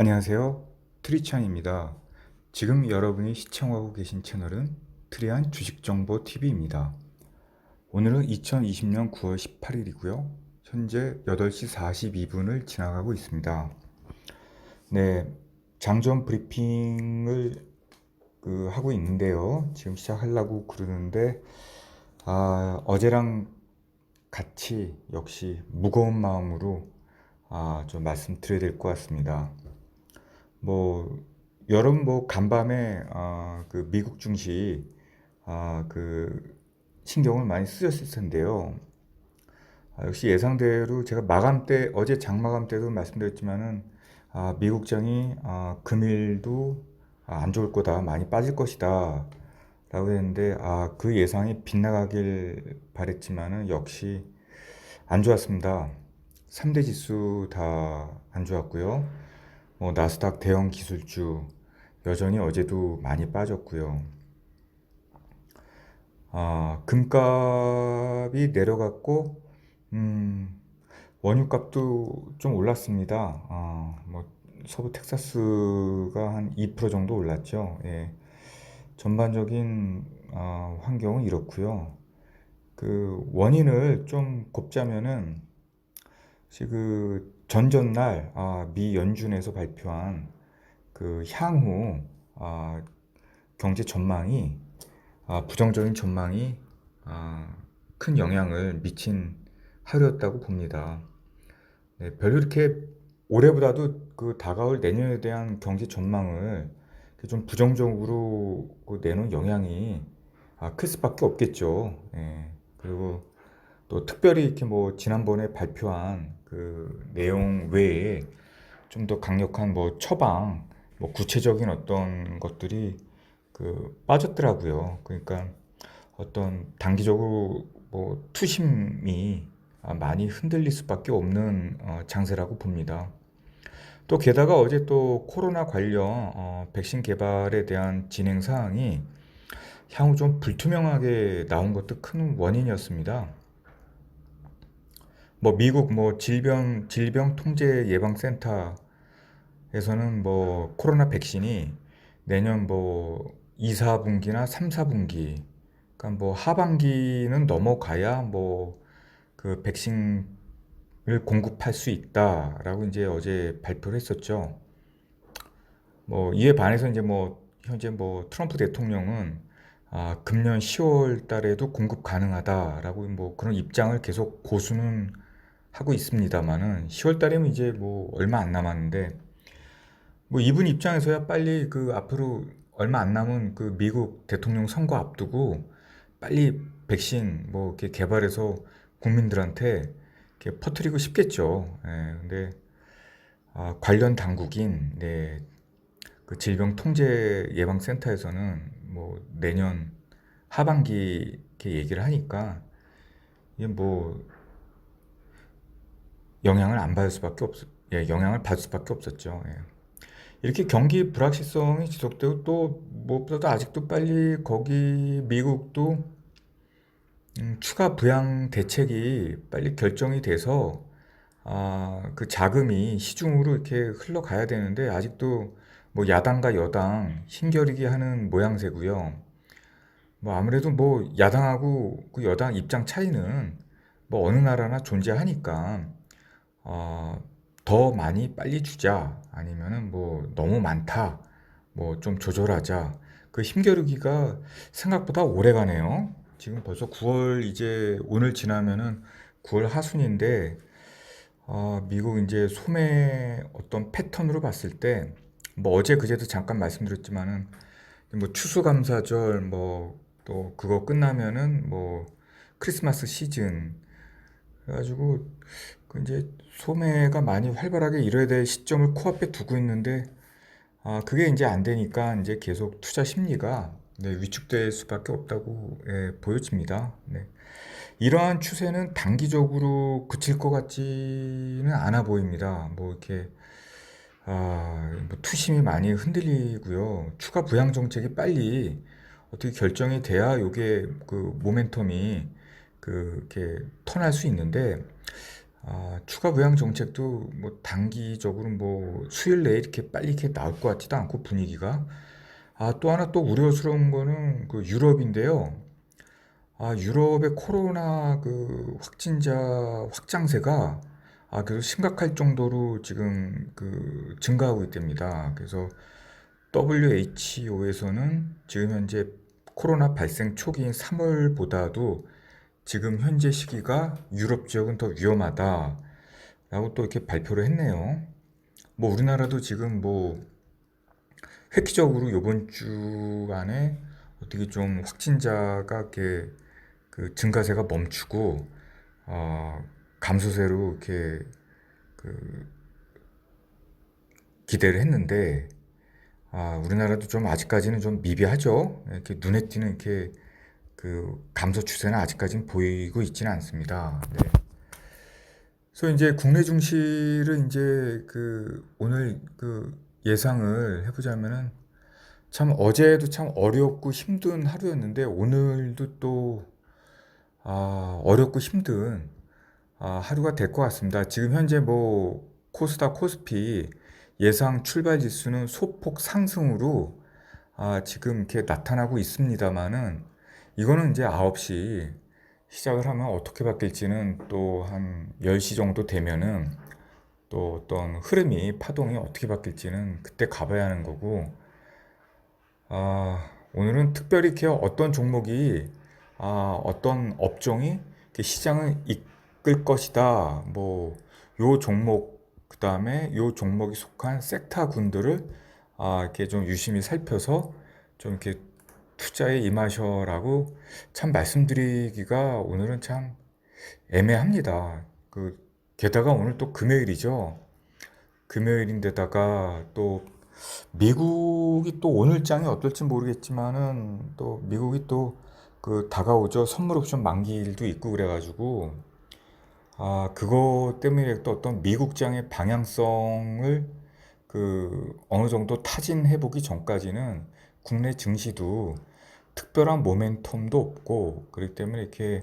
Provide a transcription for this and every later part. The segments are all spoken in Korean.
안녕하세요. 트리찬입니다. 지금 여러분이 시청하고 계신 채널은 트리안 주식정보 TV입니다. 오늘은 2020년 9월 18일이고요. 현재 8시 42분을 지나가고 있습니다. 네, 장전 브리핑을 그 하고 있는데요. 지금 시작하려고 그러는데 아, 어제랑 같이 역시 무거운 마음으로 아, 좀 말씀드려야 될 것 같습니다. 뭐 여름 뭐 간밤에 아, 그 미국 증시 아, 그 신경을 많이 쓰셨을 텐데요. 아, 역시 예상대로 제가 마감 때 어제 장마감 때도 말씀드렸지만은 아, 미국장이 아, 금일도 아, 안 좋을 거다 많이 빠질 것이다 라고 했는데 아, 그 예상이 빗나가길 바랬지만은 역시 안 좋았습니다. 3대 지수 다 안 좋았고요. 뭐 나스닥 대형 기술주 여전히 어제도 많이 빠졌고요. 아, 금값이 내려갔고 음, 원유값도 좀 올랐습니다. 아, 뭐 서부 텍사스가 한 2% 정도 올랐죠. 예. 전반적인 아, 환경은 이렇고요. 그 원인을 좀 곱자면은 그 전전날 아, 미 연준에서 발표한 그 향후 아, 경제 전망이 아, 부정적인 전망이 아, 큰 영향을 미친 하루였다고 봅니다. 네, 별로 이렇게 올해보다도 그 다가올 내년에 대한 경제 전망을 좀 부정적으로 그 내놓은 영향이 아, 클 수밖에 없겠죠. 예, 그리고 또 특별히 이렇게 뭐 지난번에 발표한 그 내용 외에 좀 더 강력한 뭐 처방, 뭐 구체적인 어떤 것들이 그 빠졌더라고요. 그러니까 어떤 단기적으로 뭐 투심이 아, 많이 흔들릴 수밖에 없는 어, 장세라고 봅니다. 또 게다가 어제 또 코로나 관련 어, 백신 개발에 대한 진행 사항이 향후 좀 불투명하게 나온 것도 큰 원인이었습니다. 뭐 미국 뭐 질병 질병 통제 예방 센터에서는 뭐 코로나 백신이 내년 뭐 2, 4분기나 3, 4분기 그러니까 뭐 하반기는 넘어가야 뭐 그 백신을 공급할 수 있다라고 이제 어제 발표를 했었죠. 뭐 이에 반해서 이제 뭐 현재 뭐 트럼프 대통령은 아, 금년 10월 달에도 공급 가능하다라고 뭐 그런 입장을 계속 고수는 하고 있습니다만은 10월 달이면 이제 뭐 얼마 안 남았는데 뭐 이분 입장에서야 빨리 그 앞으로 얼마 안 남은 그 미국 대통령 선거 앞두고 빨리 백신 뭐 이렇게 개발해서 국민들한테 이렇게 퍼뜨리고 싶겠죠. 예, 근데 아, 관련 당국인 네, 그 질병통제예방센터에서는 뭐 내년 하반기 이렇게 얘기를 하니까 이게 뭐 영향을 안 받을 수밖에 없, 예, 영향을 받을 수밖에 없었죠. 예. 이렇게 경기 불확실성이 지속되고 또 무엇보다도 아직도 빨리 거기 미국도 음, 추가 부양 대책이 빨리 결정이 돼서 아, 그 자금이 시중으로 이렇게 흘러가야 되는데 아직도 뭐 야당과 여당 힘겨루기 하는 모양새고요. 뭐 아무래도 뭐 야당하고 그 여당 입장 차이는 뭐 어느 나라나 존재하니까 어, 더 많이 빨리 주자. 아니면은 뭐 너무 많다. 뭐 좀 조절하자. 그 힘겨루기가 생각보다 오래 가네요. 지금 벌써 9월 이제 오늘 지나면은 9월 하순인데 어, 미국 이제 소매 어떤 패턴으로 봤을 때 뭐 어제 그제도 잠깐 말씀드렸지만은 뭐 추수감사절 뭐 또 그거 끝나면은 뭐 크리스마스 시즌. 그래가지고 그 이제 소매가 많이 활발하게 일어야 될 시점을 코앞에 두고 있는데 아 그게 이제 안 되니까 이제 계속 투자 심리가 네, 위축될 수밖에 없다고 예, 보여집니다. 네. 이러한 추세는 단기적으로 그칠 것 같지는 않아 보입니다. 뭐 이렇게 아, 뭐 투심이 많이 흔들리고요. 추가 부양 정책이 빨리 어떻게 결정이 돼야 요게 그 모멘텀이 그 이렇게 턴할 수 있는데 아, 추가 부양 정책도 뭐 단기적으로 뭐 수일 내에 이렇게 빨리 이렇게 나올 것 같지도 않고 분위기가 아, 또 하나 또 우려스러운 거는 그 유럽인데요. 아, 유럽의 코로나 그 확진자 확장세가 아, 그래서 심각할 정도로 지금 그 증가하고 있답니다. 그래서 WHO에서는 지금 현재 코로나 발생 초기인 3월보다도 지금 현재 시기가 유럽 지역은 더 위험하다 라고 또 이렇게 발표를 했네요. 뭐 우리나라도 지금 뭐 획기적으로 이번 주 안에 어떻게 좀 확진자가 이렇게 그 증가세가 멈추고 어, 감소세로 이렇게 그 기대를 했는데 아, 우리나라도 좀 아직까지는 좀 미비하죠. 이렇게 눈에 띄는 이렇게 그 감소 추세는 아직까지는 보이고 있지는 않습니다. 네. 그래서 이제 국내 증시를 이제 그 오늘 그 예상을 해보자면은 참 어제도 참 어렵고 힘든 하루였는데 오늘도 또 아, 어렵고 힘든 아, 하루가 될 것 같습니다. 지금 현재 뭐 코스닥 코스피 예상 출발 지수는 소폭 상승으로 아, 지금 이렇게 나타나고 있습니다만은 이거는 이제 9시 시작을 하면 어떻게 바뀔지는 또 한 10시 정도 되면은 또 어떤 흐름이 파동이 어떻게 바뀔지는 그때 가봐야 하는 거고 아, 오늘은 특별히 이렇게 어떤 종목이 아, 어떤 업종이 시장을 이끌 것이다. 뭐 요 종목 그다음에 요 종목이 속한 섹터군들을 아, 이렇게 좀 유심히 살펴서 좀 이렇게 투자에 임하셔라고 참 말씀드리기가 오늘은 참 애매합니다. 그 게다가 오늘 또 금요일이죠. 금요일인데다가 또 미국이 또 오늘 장이 어떨지 모르겠지만은 또 미국이 또 그 다가오죠. 선물 옵션 만기일도 있고 그래가지고 아 그거 때문에 또 어떤 미국장의 방향성을 그 어느 정도 타진해 보기 전까지는 국내 증시도 특별한 모멘텀도 없고 그렇기 때문에 이렇게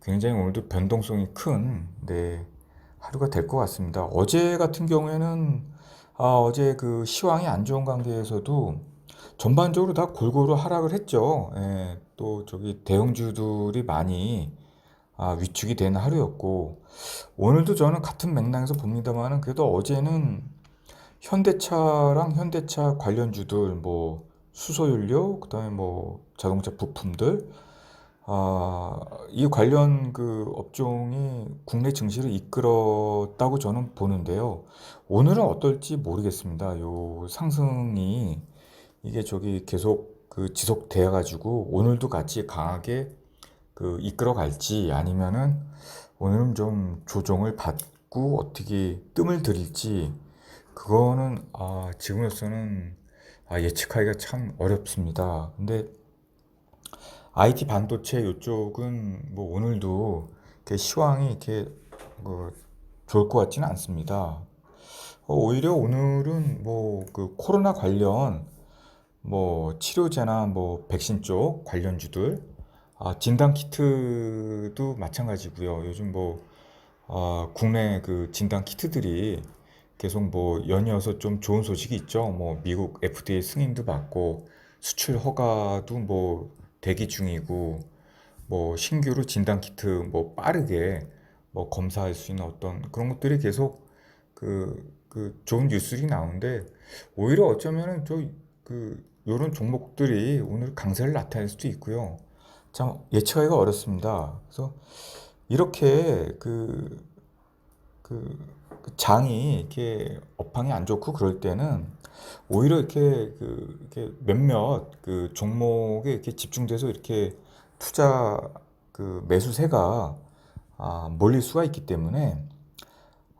굉장히 오늘도 변동성이 큰 네, 하루가 될 것 같습니다. 어제 같은 경우에는 아, 어제 그 시황이 안 좋은 관계에서도 전반적으로 다 골고루 하락을 했죠. 예, 또 저기 대형주들이 많이 아, 위축이 되는 하루였고 오늘도 저는 같은 맥락에서 봅니다만은 그래도 어제는 현대차랑 현대차 관련주들 뭐 수소연료 그다음에 뭐 자동차 부품들 아, 이 관련 그 업종이 국내 증시를 이끌었다고 저는 보는데요. 오늘은 어떨지 모르겠습니다. 요 상승이 이게 저기 계속 그 지속돼 가지고 오늘도 같이 강하게 그 이끌어 갈지 아니면은 오늘은 좀 조정을 받고 어떻게 뜸을 들일지 그거는 아, 지금으로서는 아, 예측하기가 참 어렵습니다. 근데 IT 반도체 이쪽은 뭐 오늘도 이렇게 시황이 이렇게 뭐 좋을 것 같지는 않습니다. 어, 오히려 오늘은 뭐 그 코로나 관련 뭐 치료제나 뭐 백신 쪽 관련주들 아, 진단 키트도 마찬가지고요. 요즘 뭐 아, 국내 그 진단 키트들이 계속 뭐 연이어서 좀 좋은 소식이 있죠. 뭐 미국 FDA 승인도 받고 수출 허가도 뭐 대기 중이고 뭐 신규로 진단 키트 뭐 빠르게 뭐 검사할 수 있는 어떤 그런 것들이 계속 그, 그 좋은 뉴스들이 나오는데 오히려 어쩌면은 저그 요런 종목들이 오늘 강세를 나타낼 수도 있고요. 참 예측하기가 어렵습니다. 그래서 이렇게 그, 그, 그 장이 이렇게 업황이 안 좋고 그럴 때는 오히려 이렇게 그 이렇게 몇몇 그 종목에 이렇게 집중돼서 이렇게 투자 그 매수세가 아, 몰릴 수가 있기 때문에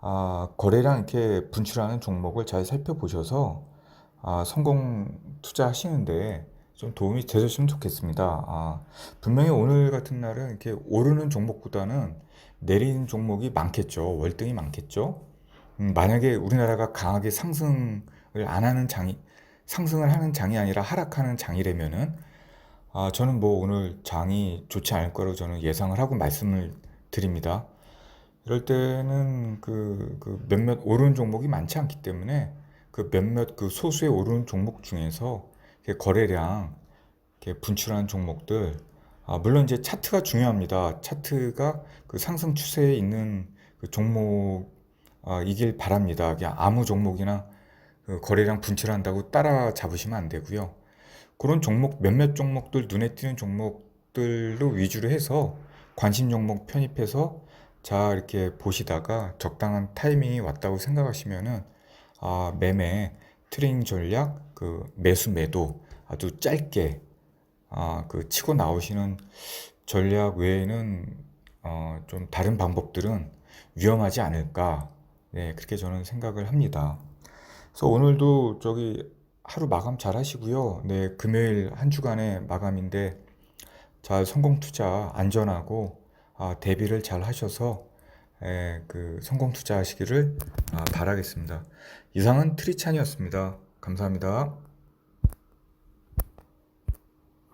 아, 거래량 이렇게 분출하는 종목을 잘 살펴보셔서 아, 성공 투자하시는데 좀 도움이 되셨으면 좋겠습니다. 아, 분명히 오늘 같은 날은 이렇게 오르는 종목보다는 내리는 종목이 많겠죠. 월등히 많겠죠. 음, 만약에 우리나라가 강하게 상승을 안 하는 장이, 상승을 하는 장이 아니라 하락하는 장이라면은, 아, 저는 뭐 오늘 장이 좋지 않을 거라고 저는 예상을 하고 말씀을 드립니다. 이럴 때는 그, 그 몇몇 오르는 종목이 많지 않기 때문에 그 몇몇 그 소수의 오르는 종목 중에서 거래량 분출하는 종목들 아, 물론 이제 차트가 중요합니다. 차트가 그 상승 추세에 있는 그 종목 아, 이길 바랍니다. 아무 종목이나 그 거래량 분출한다고 따라 잡으시면 안 되고요. 그런 종목 몇몇 종목들 눈에 띄는 종목들로 위주로 해서 관심 종목 편입해서 자 이렇게 보시다가 적당한 타이밍이 왔다고 생각하시면은 아 매매 트레이닝 전략 그 매수 매도 아주 짧게 아 그 치고 나오시는 전략 외에는 어 좀 다른 방법들은 위험하지 않을까 네 그렇게 저는 생각을 합니다. 그래서 오늘도 저기 하루 마감 잘 하시고요. 네, 금요일 한 주간의 마감인데 잘 성공 투자 안전하고 아, 대비를 잘 하셔서 에, 그 성공 투자하시기를 아, 바라겠습니다. 이상은 트리찬이었습니다. 감사합니다.